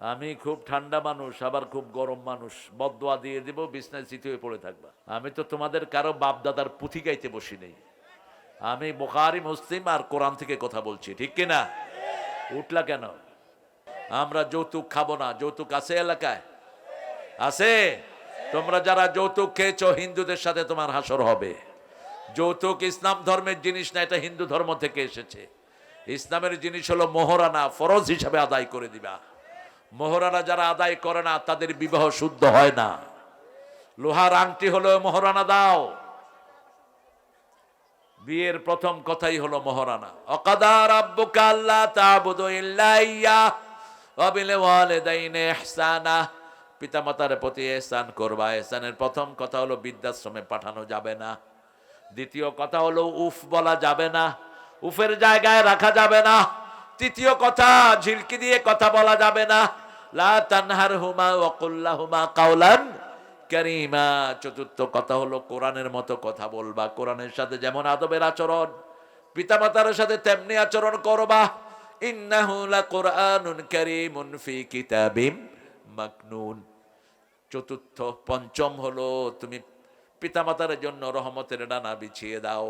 আমি খুব ঠান্ডা মানুষ, আবার খুব গরম মানুষ। বদোয়া দিয়ে দিব, বিছনায় চিত হয়ে পড়ে থাকবা। আমি তো তোমাদের কারও বাপ দাদার পুঁথি গাইতে বসি নেই। আমি বোখারি, মুসলিম আর কোরআন থেকে কথা বলছি, ঠিক কিনা? উঠলা কেন? আমরা যৌতুক খাব না। যৌতুক আছে এলাকায়? আছে? তোমরা যারা যৌতুক খেয়েছ, হিন্দুদের সাথে তোমার হাসর হবে। যৌতুক ইসলাম ধর্মের জিনিস না, এটা হিন্দু ধর্ম থেকে এসেছে। ইসলামের জিনিস হলো মোহরানা, ফরজ হিসাবে আদায় করে দিবা। মোহরানা যারা আদায় করে না, তাদের বিবাহ শুদ্ধ হয় না। লোহার আংটি হলো মোহরানা দাও। বিয়ের প্রথম কথাই হলো মহারানা। অকাদার আব্বুকা আল্লাহ তাবুদু ইল্লা ইয়্যাহ ওয়া বিল ওয়ালিদাইনি ইহসানা। পিতামাতার প্রতি ইহসান করবা। ইহসানের প্রথম কথা হলো বৃদ্ধাশ্রমে পাঠানো যাবে না। দ্বিতীয় কথা হলো উফ বলা যাবে না। উফের জায়গায় রাখা যাবে না। তৃতীয় কথা, ঝিলকি দিয়ে কথা বলা যাবে না। লা তানহার হুমা ওয়াকুল্লা হুমা কাউলান কারিমা। চতুর্থ কথা হলো কোরআনের মতো কথা বলবা। কোরআনের সাথে যেমন আদবের আচরণ, পিতামাতার সাথে তেমনি আচরণ করবা। ইন্নাহু লাকুরআনুন কারীমুন ফি কিতাবিম মাকনুন। চতুর্থ, পঞ্চম হলো তুমি পিতামাতার জন্য রহমতের ডানা বিছিয়ে দাও।